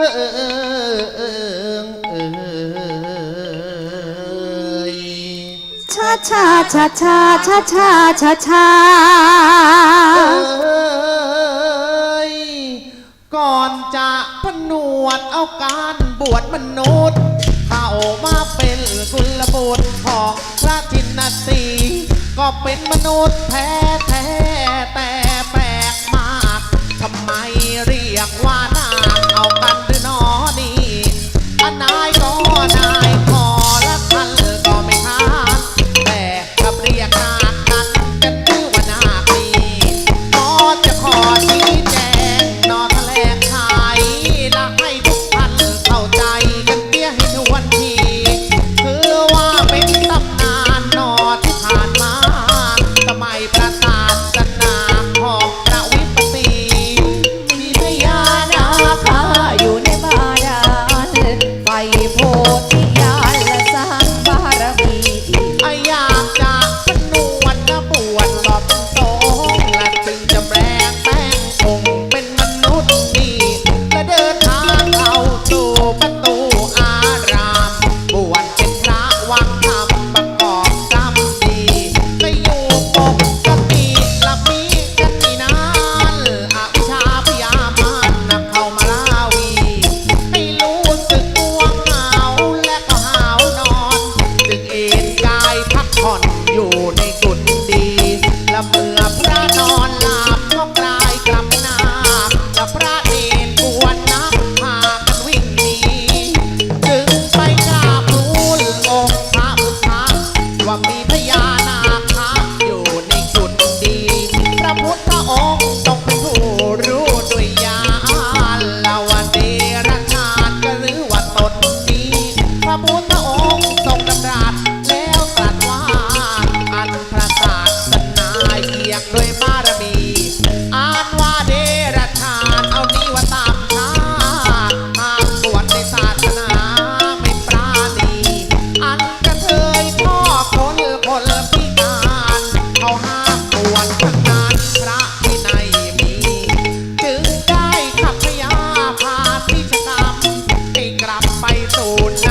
ชาชาชาชาชาชาชาชาก่อนจะพนวดเอาการบวชมนุษย์เข้ามาเป็นกุลบุตรของพระจินสีก็เป็นมนุษย์แท้แท้แต่แปลกมากทำไมเรียก Nación. road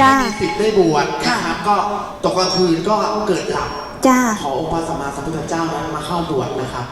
จ้าไม่มีสิทธิ์ได้บวชค่ะครับก็ตกกลางคืนก็เกิดหลับจ้า ขอองค์พระสัมมาสัมพุทธเจ้านั้นมาเข้าบวชนะครับ